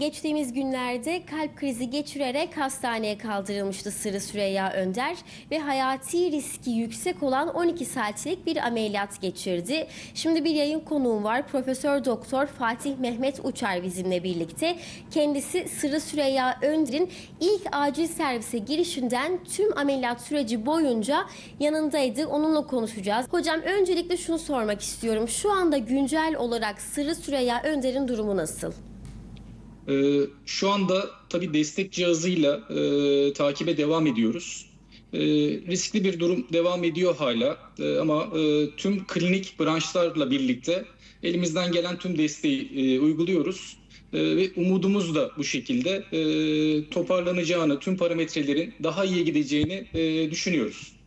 Geçtiğimiz günlerde kalp krizi geçirerek hastaneye kaldırılmıştı Sırrı Süreyya Önder ve hayati riski yüksek olan 12 saatlik bir ameliyat geçirdi. Şimdi bir yayın konuğum var. Profesör Doktor Fatih Mehmet Uçar bizimle birlikte. Kendisi Sırrı Süreyya Önder'in ilk acil servise girişinden tüm ameliyat süreci boyunca yanındaydı. Onunla konuşacağız. Hocam öncelikle şunu sormak istiyorum. Şu anda güncel olarak Sırrı Süreyya Önder'in durumu nasıl? Ee, şu anda tabii destek cihazıyla e, takibe devam ediyoruz. E, riskli bir durum devam ediyor hala E, ama e, tüm klinik branşlarla birlikte elimizden gelen tüm desteği e, uyguluyoruz. E, ve umudumuz da bu şekilde e, toparlanacağını, tüm parametrelerin daha iyi gideceğini e, düşünüyoruz.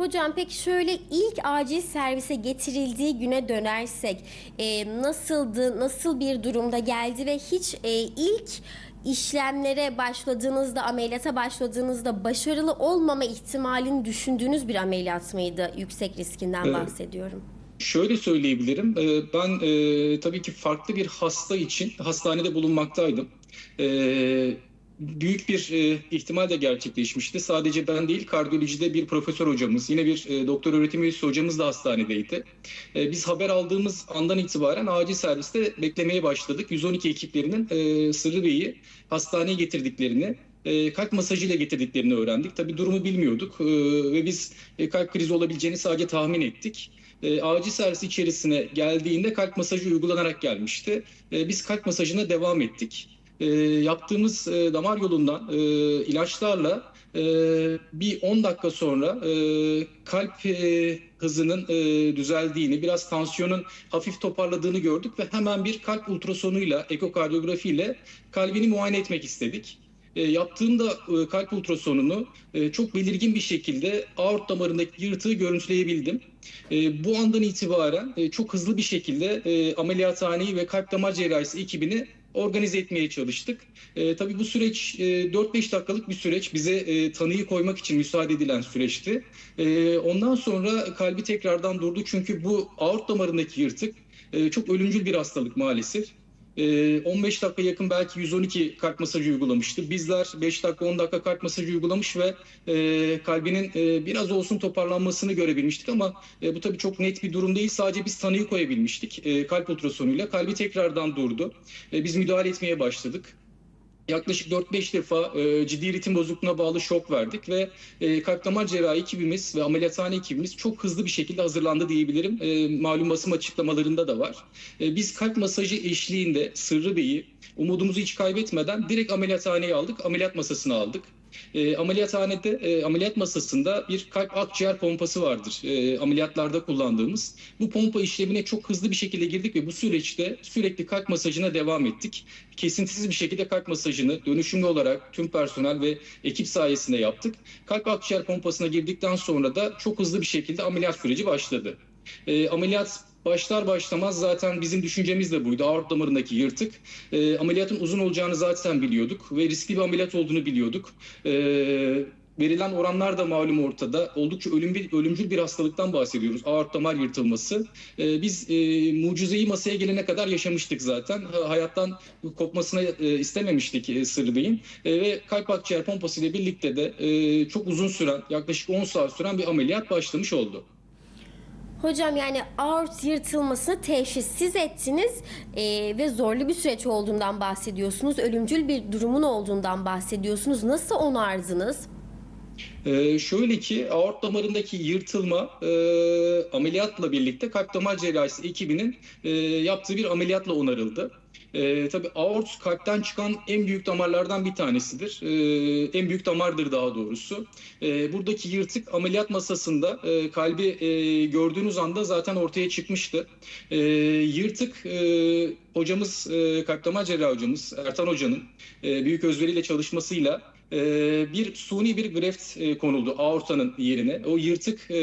Hocam peki şöyle ilk acil servise getirildiği güne dönersek e, nasıldı, nasıl bir durumda geldi ve hiç e, ilk işlemlere başladığınızda, ameliyata başladığınızda başarılı olmama ihtimalini düşündüğünüz bir ameliyat mıydı? Yüksek riskinden Evet. bahsediyorum. Şöyle söyleyebilirim. Ee, Ben e, tabii ki farklı bir hasta için hastanede bulunmaktaydım. Büyük bir e, ihtimal de gerçekleşmişti. Sadece ben değil, kardiyolojide bir profesör hocamız, yine bir e, doktor öğretim üyesi hocamız da hastanedeydi. E, Biz haber aldığımız andan itibaren acil serviste beklemeye başladık. 112 ekiplerinin e, Sırrı Bey'i hastaneye getirdiklerini, e, kalp masajıyla getirdiklerini öğrendik. Tabii durumu bilmiyorduk e, ve biz e, kalp krizi olabileceğini sadece tahmin ettik. E, acil servis içerisine geldiğinde kalp masajı uygulanarak gelmişti. E, biz kalp masajına devam ettik. E, yaptığımız e, damar yolundan e, ilaçlarla e, bir 10 dakika sonra e, kalp e, hızının e, düzeldiğini, biraz tansiyonun hafif toparladığını gördük ve hemen bir kalp ultrasonuyla, ekokardiyografiyle kalbini muayene etmek istedik. E, yaptığımda e, kalp ultrasonunu e, çok belirgin bir şekilde aort damarındaki yırtığı görüntüleyebildim. E, bu andan itibaren e, çok hızlı bir şekilde e, ameliyathaneyi ve kalp damar cerrahisi ekibini organize etmeye çalıştık. E, tabii bu süreç e, 4-5 dakikalık bir süreç. Bize e, tanıyı koymak için müsaade edilen süreçti. E, ondan sonra kalbi tekrardan durdu çünkü bu aort damarındaki yırtık e, çok ölümcül bir hastalık maalesef. E, 15 dakika yakın belki 112 kalp masajı uygulamıştı. Bizler 5 dakika 10 dakika kalp masajı uygulamış ve e, kalbinin e, biraz olsun toparlanmasını görebilmiştik ama e, bu tabii çok net bir durum değil. Sadece biz tanıyı koyabilmiştik kalp ultrasonuyla. Kalbi tekrardan durdu. Biz müdahale etmeye başladık. Yaklaşık 4-5 defa e, ciddi ritim bozukluğuna bağlı şok verdik ve e, kalp damar cerrahi ekibimiz ve ameliyathane ekibimiz çok hızlı bir şekilde hazırlandı diyebilirim. E, malum basım açıklamalarında da var. E, biz kalp masajı eşliğinde Sırrı Bey'i umudumuzu hiç kaybetmeden direkt ameliyathaneye aldık, ameliyat masasına aldık. E, ameliyathanede, e, ameliyat masasında bir kalp akciğer pompası vardır e, ameliyatlarda kullandığımız. Bu pompa işlemine çok hızlı bir şekilde girdik ve bu süreçte sürekli kalp masajına devam ettik. Kesintisiz bir şekilde kalp masajını dönüşümlü olarak tüm personel ve ekip sayesinde yaptık. Kalp akciğer pompasına girdikten sonra da çok hızlı bir şekilde ameliyat süreci başladı. E, ameliyat başlar başlamaz zaten bizim düşüncemiz de buydu. Aort damarındaki yırtık. E, ameliyatın uzun olacağını zaten biliyorduk ve riskli bir ameliyat olduğunu biliyorduk. E, verilen oranlar da malum ortada. Oldukça ölüm bir, ölümcül bir hastalıktan bahsediyoruz. Aort damar yırtılması. E, biz e, mucizeyi masaya gelene kadar yaşamıştık zaten. Ha- hayattan kopmasını e, istememiştik e, Sırrı Bey'in. E, ve kalp akciğer pompası ile birlikte de e, çok uzun süren, yaklaşık 10 saat süren bir ameliyat başlamış oldu. Hocam yani aort yırtılmasını teşhis siz ettiniz e, ve zorlu bir süreç olduğundan bahsediyorsunuz. Ölümcül bir durumun olduğundan bahsediyorsunuz. Nasıl onardınız? Ee, şöyle ki aort damarındaki yırtılma e, ameliyatla birlikte kalp damar cerrahisi ekibinin e, yaptığı bir ameliyatla onarıldı. E, tabii aort kalpten çıkan en büyük damarlardan bir tanesidir. E, en büyük damardır daha doğrusu. E, buradaki yırtık ameliyat masasında e, kalbi e, gördüğünüz anda zaten ortaya çıkmıştı. E, yırtık e, hocamız, e, kalp damar cerrahı hocamız Ertan Hoca'nın e, büyük özveriyle çalışmasıyla bir suni bir greft e, konuldu aortanın yerine. O yırtık e,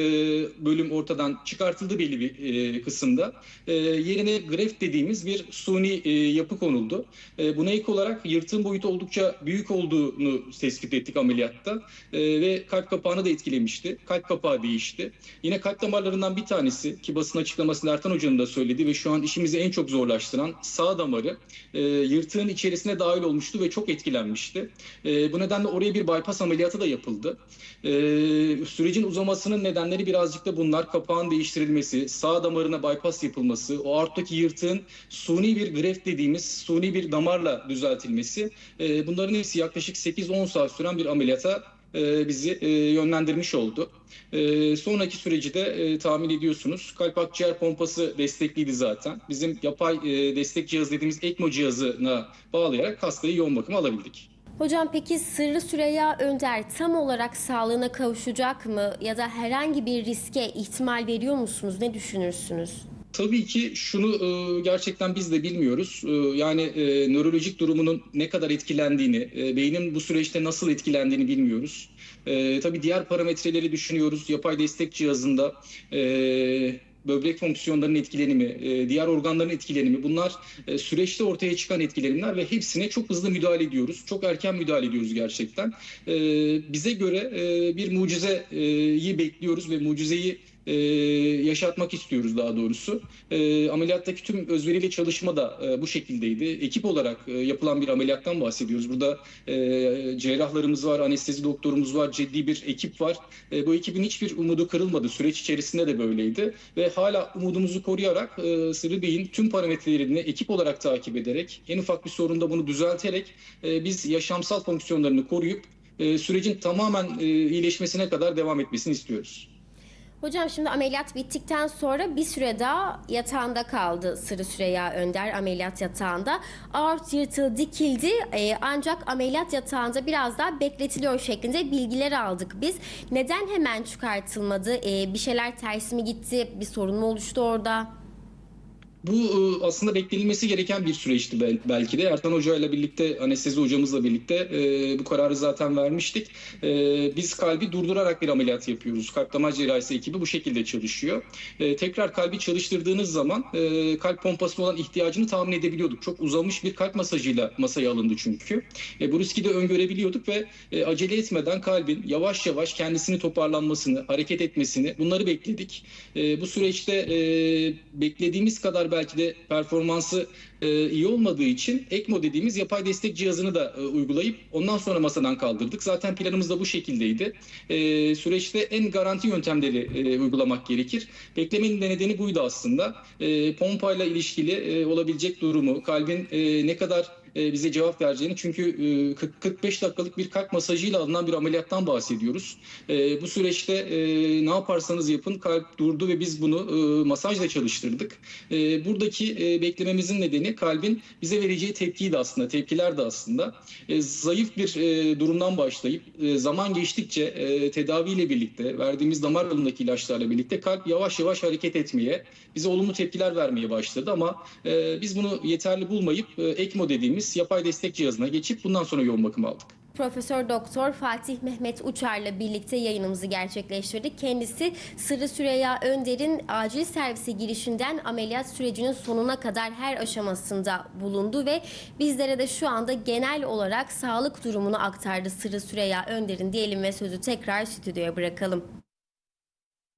bölüm ortadan çıkartıldı belli bir e, kısımda. Yerine greft dediğimiz bir suni yapı konuldu. Buna ek olarak yırtığın boyutu oldukça büyük olduğunu tespit ettik ameliyatta. Ve kalp kapağını da etkilemişti. Kalp kapağı değişti. Yine kalp damarlarından bir tanesi ki basın açıklamasında Ertan Hoca'nın da söylediği ve şu an işimizi en çok zorlaştıran sağ damarı yırtığın içerisine dahil olmuştu ve çok etkilenmişti. Bu nedenle oraya bir bypass ameliyatı da yapıldı. E, sürecin uzamasının nedenleri birazcık da bunlar. Kapağın değiştirilmesi, sağ damarına bypass yapılması, o aorttaki yırtığın suni bir greft dediğimiz suni bir damarla düzeltilmesi. E, bunların hepsi yaklaşık 8-10 saat süren bir ameliyata e, bizi e, yönlendirmiş oldu. E, sonraki süreci de tahmin ediyorsunuz. Kalp akciğer pompası destekliydi zaten. Bizim yapay destek cihazı dediğimiz ECMO cihazına bağlayarak hastayı yoğun bakıma alabildik. Hocam peki Sırrı Süreyya Önder tam olarak sağlığına kavuşacak mı ya da herhangi bir riske ihtimal veriyor musunuz? Ne düşünürsünüz? Tabii ki şunu e, gerçekten biz de bilmiyoruz. E, yani e, nörolojik durumunun ne kadar etkilendiğini, beynin bu süreçte nasıl etkilendiğini bilmiyoruz. Tabii diğer parametreleri düşünüyoruz. Yapay destek cihazında böbrek fonksiyonlarının etkilenimi, e, diğer organların etkilenimi bunlar e, süreçte ortaya çıkan etkilenimler ve hepsine çok hızlı müdahale ediyoruz. Çok erken müdahale ediyoruz gerçekten. E, bize göre bir mucizeyi bekliyoruz ve mucizeyi e, yaşatmak istiyoruz daha doğrusu. E, ameliyattaki tüm özveriyle çalışma da e, bu şekildeydi. Ekip olarak e, yapılan bir ameliyattan bahsediyoruz. Burada e, cerrahlarımız var, anestezi doktorumuz var, ciddi bir ekip var. E, bu ekibin hiçbir umudu kırılmadı. Süreç içerisinde de böyleydi. Ve hala umudumuzu koruyarak e, Sırrı Bey'in tüm parametrelerini ekip olarak takip ederek, en ufak bir sorunda bunu düzelterek e, biz yaşamsal fonksiyonlarını koruyup e, sürecin tamamen e, iyileşmesine kadar devam etmesini istiyoruz. Hocam şimdi ameliyat bittikten sonra bir süre daha yatağında kaldı Sırrı Süreyya Önder ameliyat yatağında. Aort yırtığı dikildi e, ancak ameliyat yatağında biraz daha bekletiliyor şeklinde bilgiler aldık biz. Neden hemen çıkartılmadı? E, bir şeyler ters mi gitti? Bir sorun mu oluştu orada? Bu e, aslında beklenilmesi gereken bir süreçti bel- belki de. Ertan Hoca ile birlikte, anestezi hocamızla birlikte e, bu kararı zaten vermiştik. E, biz kalbi durdurarak bir ameliyat yapıyoruz. Kalp damar cerrahisi ekibi bu şekilde çalışıyor. Tekrar kalbi çalıştırdığınız zaman kalp pompasına olan ihtiyacını tahmin edebiliyorduk. Çok uzamış bir kalp masajıyla masaya alındı çünkü. Bu riski de öngörebiliyorduk ve acele etmeden kalbin yavaş yavaş kendisini toparlanmasını, hareket etmesini bunları bekledik. Bu süreçte beklediğimiz kadar de performansı e, iyi olmadığı için ECMO dediğimiz yapay destek cihazını da e, uygulayıp ondan sonra masadan kaldırdık. Zaten planımız da bu şekildeydi. E, süreçte en garanti yöntemleri e, uygulamak gerekir. Beklemenin de nedeni buydu aslında. E, pompayla ilişkili e, olabilecek durumu, kalbin e, ne kadar bize cevap vereceğini. Çünkü e, 40 45 dakikalık bir kalp masajıyla alınan bir ameliyattan bahsediyoruz. E, bu süreçte e, ne yaparsanız yapın kalp durdu ve biz bunu e, masajla çalıştırdık. E, buradaki e, beklememizin nedeni kalbin bize vereceği tepkiydi aslında, tepkiler de aslında. E, zayıf bir e, durumdan başlayıp e, zaman geçtikçe e, tedaviyle birlikte, verdiğimiz damar yolundaki ilaçlarla birlikte kalp yavaş yavaş hareket etmeye, bize olumlu tepkiler vermeye başladı ama e, biz bunu yeterli bulmayıp e, ECMO dediğimiz yapay destek cihazına geçip bundan sonra yoğun bakım aldık. Profesör Doktor Fatih Mehmet Uçar'la birlikte yayınımızı gerçekleştirdik. Kendisi Sırrı Süreyya Önder'in acil servise girişinden ameliyat sürecinin sonuna kadar her aşamasında bulundu ve bizlere de şu anda genel olarak sağlık durumunu aktardı Sırrı Süreyya Önder'in diyelim ve sözü tekrar stüdyoya bırakalım.